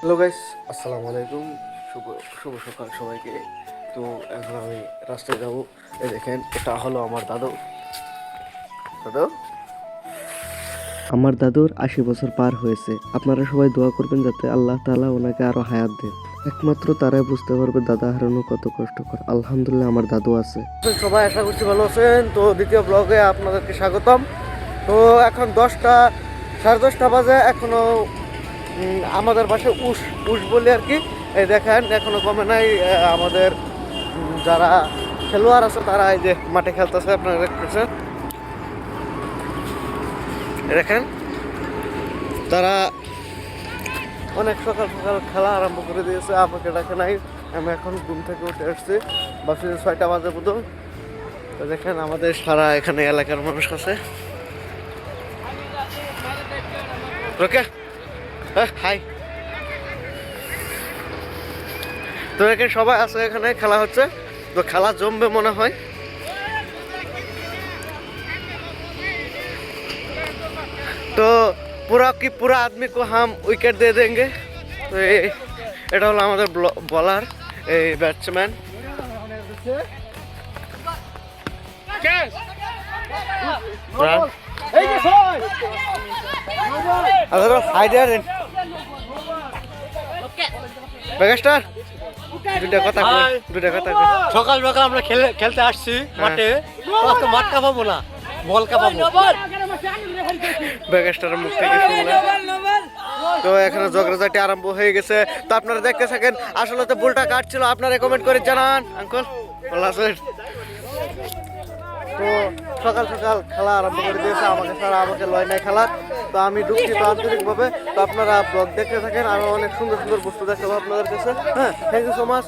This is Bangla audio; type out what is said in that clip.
হ্যালো গাইস আসসালামু আলাইকুম শুভ শুভ সকাল সবাইকে। তো এখন আমি রাস্তায় যাব। এই দেখেন এটা হলো আমার দাদু। দাদু? আমার দাদুর আশি বছর পার হয়েছে। আপনারা সবাই দোয়া করবেন যাতে আল্লাহ তাআলা ওনাকে আরও হায়াত দেন। একমাত্র তারাই বুঝতে পারবে দাদা হারানো কত কষ্টকর। আলহামদুলিল্লাহ আমার দাদু আছে। সবাই আশা করছি ভালো আছেন। তো দ্বিতীয় ব্লগে আপনাদেরকে স্বাগতম। তো এখন দশটা সাড়ে দশটা বাজে। এখনও উম, আমাদের পাশে উস উস বলে আর কি দেখেন, এখনও কমে নাই আমাদের যারা খেলোয়াড় আছে, তারা এই যে মাঠে খেলতেছে, আপনারা দেখতেছেন। দেখেন, তারা অনেক সকাল সকাল খেলা আরম্ভ করে দিয়েছে, আমাকে ডাকে নাই, আমি এখন ঘুম থেকে উঠে আসছি বাসে ছয়টা বাজে তো দেখেন, আমাদের সারা এখানে এলাকার মানুষ আছে। ওকে হ্যাঁ, হাই। তো এখানে সবাই আছে এখানে খেলা হচ্ছে। তো খেলা জমবে মনে হয়। তো পুরা কি পুরা আদমি কো হাম উইকেট দিয়ে দেঙ্গে? তো এটা হলো আমাদের বলার এই ব্যাটসম্যান আরে মেগাস্টার দুটা কথা দুটা কথা। সকাল সকাল আমরা খেলে খেলতে আসছি মাঠে। আজকে মাঠ কাঁপাবো না? বল কাঁপাবো। মেগাস্টারের মুখ থেকে তো এখানে ঝগড়াঝাটি আরম্ভ হয়ে গেছে। তো আপনারা দেখতে থাকেন আসলে তো ভুলটা কাটছিল আপনারা কমেন্ট করে জানান আঙ্কল। ভালো আছেন তো সকাল সকাল খেলা আরম্ভ করে দিয়েছে, আমাকে ছাড়া আমাকে লয় নাই খেলার তো আমি দুঃখিত আন্তরিকভাবে। তো আপনারা ব্লগ দেখতে থাকেন আরও অনেক সুন্দর সুন্দর বস্তু দেখাবো আপনাদের কাছে। হ্যাঁ থ্যাংক ইউ সো মাচ